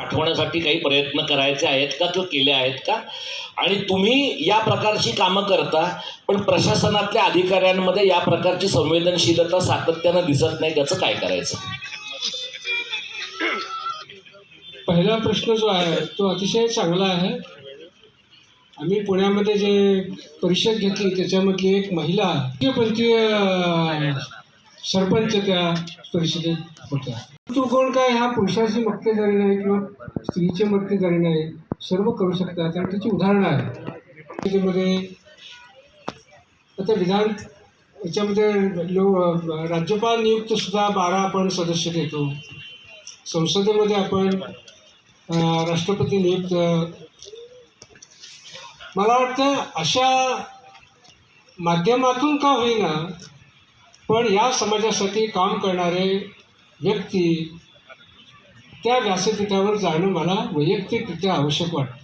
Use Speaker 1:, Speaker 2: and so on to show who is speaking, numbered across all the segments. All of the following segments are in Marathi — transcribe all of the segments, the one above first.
Speaker 1: पाठवण्यासाठी काही प्रयत्न करायचे आहेत का किंवा केले आहेत का? आणि तुम्ही या प्रकारची कामं करता पण प्रशासनातल्या अधिकाऱ्यांमध्ये या प्रकारची संवेदनशीलता सातत्यानं दिसत नाही त्याचं काय करायचं?
Speaker 2: पहिला प्रश्न जो आहे तो अतिशय चांगला आहे. आम्ही पुण्यामध्ये जे परिषद घेतली त्याच्यामधली एक महिला पंथीय सरपंच त्या परिषदेत होत्या. तू कोण काय? हा पुरुषाची मक्तेदारी नाही किंवा स्त्रीची मक्तेदारी नाही सर्व करू शकतात आणि त्याची उदाहरणं आहेत. त्याच्यामध्ये आता विधान याच्यामध्ये लो राज्यपाल नियुक्त सुद्धा बारा आपण सदस्य देतो. संसदेमध्ये आपण राष्ट्रपती नियुक्त मला वाटतं अशा माध्यमातून का होईना पण या समाजासाठी काम करणारे व्यक्ती त्या व्यासपीठावर जाणं मला वैयक्तिकरित्या आवश्यक वाटतं.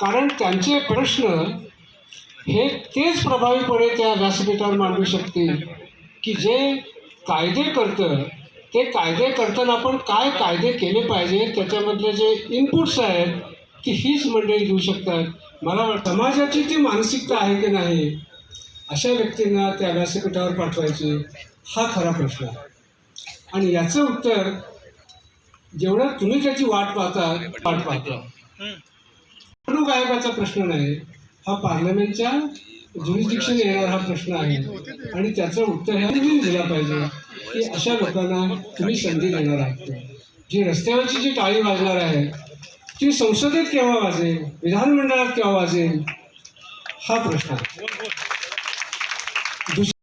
Speaker 2: कारण त्यांचे प्रश्न हे तेच प्रभावीपणे त्या व्यासपीठावर मांडू शकतील की जे कायदे करतं ते कायदे करताना आपण काय कायदे केले पाहिजे त्याच्यामधले जे इनपुट्स आहेत ती हीच मंडळी देऊ शकतात. मला समाजाची ती मानसिकता आहे की नाही अशा व्यक्तींना त्या व्यासपीठावर पाठवायचे हा खरा प्रश्न आहे. आणि याचं उत्तर जेवढं तुम्ही त्याची वाट पाहता वाट पाहता. निवडणूक आयोगाचा प्रश्न नाही हा पार्लमेंटच्या ज्युरिस्डिक्शन येणार हा प्रश्न आहे. आणि त्याचं उत्तर ह्या तुम्ही दिला पाहिजे की अशा लोकांना तुम्ही संधी देणार आहात. जी रस्त्यावरची जी टाळी वाजणार आहे ती संसदेत केव्हा वाजेल विधानमंडळात केव्हा वाजेल हा प्रश्न आहे. Entonces,